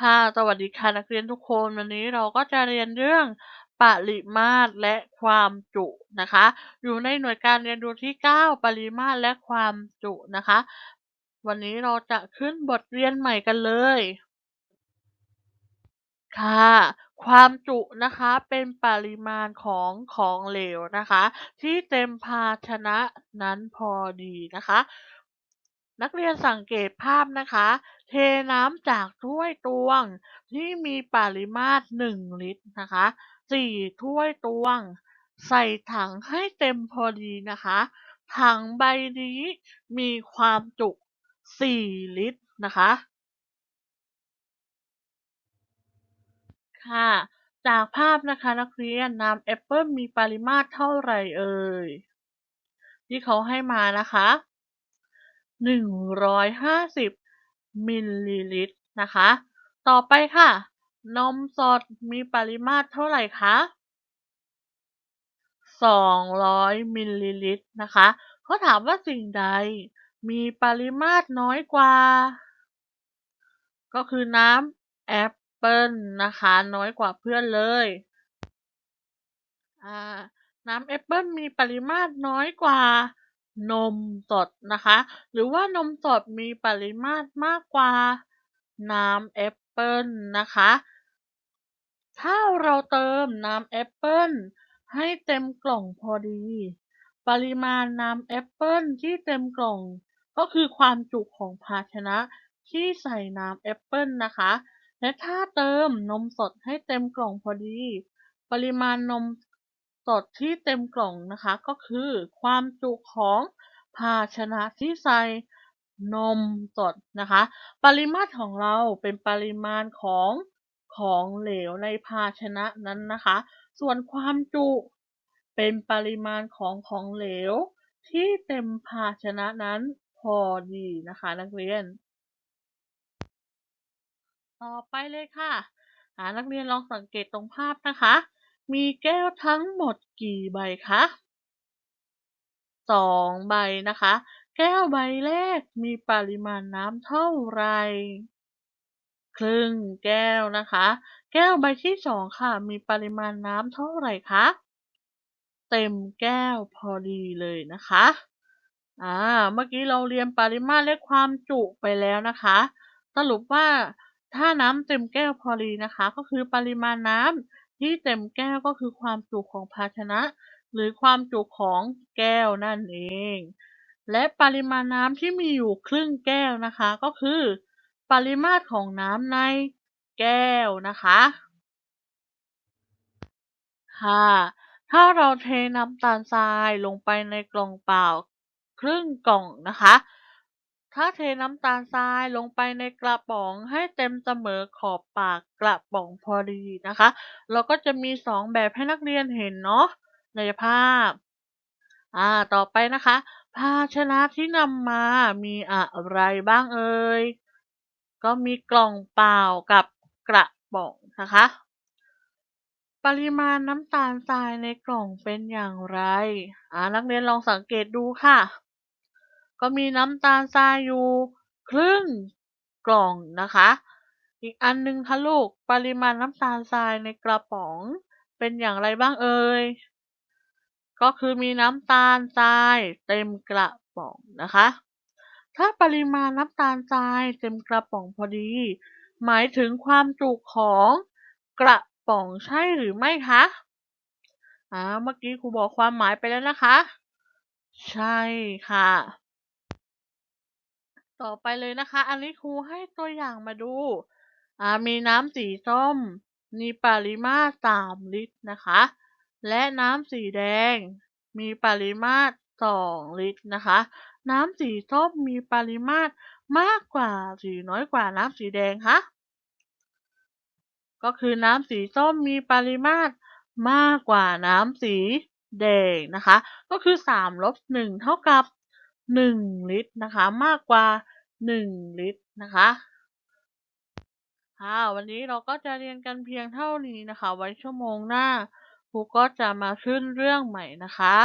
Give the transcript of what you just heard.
ค่ะสวัสดีค่ะนักเรียนทุกคนวันนี้เราก็จะเรียนเรื่องปริมาตรและความจุนะคะ อยู่ในหน่วยการเรียนรู้ที่ 9 ปริมาตรและความจุนะคะ วันนี้เราจะขึ้นบทเรียนใหม่กันเลย ค่ะ ความจุนะคะเป็นปริมาณของของเหลวนะคะ ที่เต็มภาชนะนั้นพอดีนะคะ นักเรียนสังเกตภาพนะคะ เทน้ำจากถ้วยตวง ที่มีปริมาตร 1 ลิตรนะคะ4ถ้วยตวง ใส่ถังให้เต็มพอดีนะคะ ถังใบนี้มีความจุ 4 ลิตรนะคะ ค่ะ จากภาพนะคะนักเรียนน้ำแอปเปิลมีปริมาตรเท่าไหร่เอ่ย ที่เขาให้มานะคะ 150 มิลลิลิตรนะคะ ต่อไปค่ะ นมสดมีปริมาตรเท่าไหร่คะ200 มิลลิลิตรนะคะเขาถามว่าสิ่งใดมีปริมาตรน้อยกว่า ก็คือน้ำแอปเปิลนะคะ น้อยกว่าเพื่อนเลยน้ำแอปเปิลมีปริมาตรน้อยกว่า นมสดนะคะ หรือว่านมสดมีปริมาตรมากกว่าน้ำแอปเปิลนะคะ ถ้าเราเติมน้ำแอปเปิลให้เต็มกล่องพอดี ปริมาณน้ำแอปเปิลที่เต็มกล่อง ก็คือความจุของภาชนะที่ใส่น้ำแอปเปิลนะคะ และถ้าเติมนมสดให้เต็มกล่องพอดี ปริมาณนม สดที่เต็มกล่องนะคะ ก็คือความจุของภาชนะที่ใส่นมสดนะคะ ปริมาตรของเราเป็นปริมาณของของเหลวในภาชนะนั้นนะคะ ส่วนความจุเป็นปริมาณของของเหลว ที่เต็มภาชนะนั้นพอดีนะคะ นักเรียน ต่อไปเลยค่ะ นักเรียนลองสังเกตตรงภาพนะคะ มีแก้วทั้งหมดกี่ใบคะสองใบนะคะ แก้วใบแรกมีปริมาณน้ำเท่าไหร่ครึ่งแก้วนะคะ แก้วใบที่สองค่ะ มีปริมาณน้ำเท่าไหร่คะเต็มแก้วพอดีเลยนะคะ อ่า เมื่อกี้เราเรียนปริมาตรและความจุไปแล้วนะคะ สรุปว่าถ้าน้ำเต็มแก้วพอดีนะคะ ก็คือปริมาณน้ำ ที่เต็มแก้วก็คือความจุของภาชนะ หรือความจุของแก้วนั่นเอง และปริมาณน้ำที่มีอยู่ครึ่งแก้วนะคะ ก็คือ ปริมาตรของน้ำในแก้วนะคะค่ะถ้าเราเทน้ำตาลทรายลงไปในกล่องเปล่าครึ่งกล่องนะคะ ถ้าเทน้ำตาลทรายลงไปในกระป๋องให้เต็มเสมอขอบปากกระป๋องพอดีนะคะ เราก็จะมีสองแบบให้นักเรียนเห็นเนาะในภาพ อ่า ต่อไปนะคะ ภาชนะที่นำมามีอะไรบ้างเอ่ย ก็มีกล่องเปล่ากับกระป๋องนะคะ ปริมาณน้ำตาลทรายในกล่องเป็นอย่างไร อ่า นักเรียนลองสังเกตดูค่ะ ก็มีน้ำตาลทรายอยู่ครึ่งกล่องนะคะ อีกอันนึงคะลูกปริมาณน้ำตาลทรายในกระป๋องเป็นอย่างไรบ้างเอ่ยก็คือมีน้ำตาลทรายเต็มกระป๋องนะคะ ถ้าปริมาณน้ำตาลทรายเต็มกระป๋องพอดี หมายถึงความจุของกระป๋องใช่หรือไม่คะอ่าเมื่อกี้ครูบอกความหมายไปแล้วนะคะ ใช่ค่ะ ต่อไปเลยนะคะ อันนี้ครูให้ตัวอย่างมาดู อ่า มีน้ำสีส้ม มีปริมาตร3ลิตรนะคะ และน้ำสีแดง มีปริมาตร2ลิตรนะคะ น้ำสีส้มมีปริมาตรมากกว่าหรือน้อยกว่าน้ำสีแดงคะ ก็คือน้ำสีส้มมีปริมาตรมากกว่าน้ำสีแดงนะคะ ก็คือ3ลบ1เท่ากับ 1 ลิตรนะคะ มากกว่า หนึ่งลิตรนะคะค่ะวันนี้เราก็จะเรียนกันเพียงเท่านี้นะคะ ไว้ชั่วโมงหน้าครูก็จะมาขึ้นเรื่องใหม่นะคะ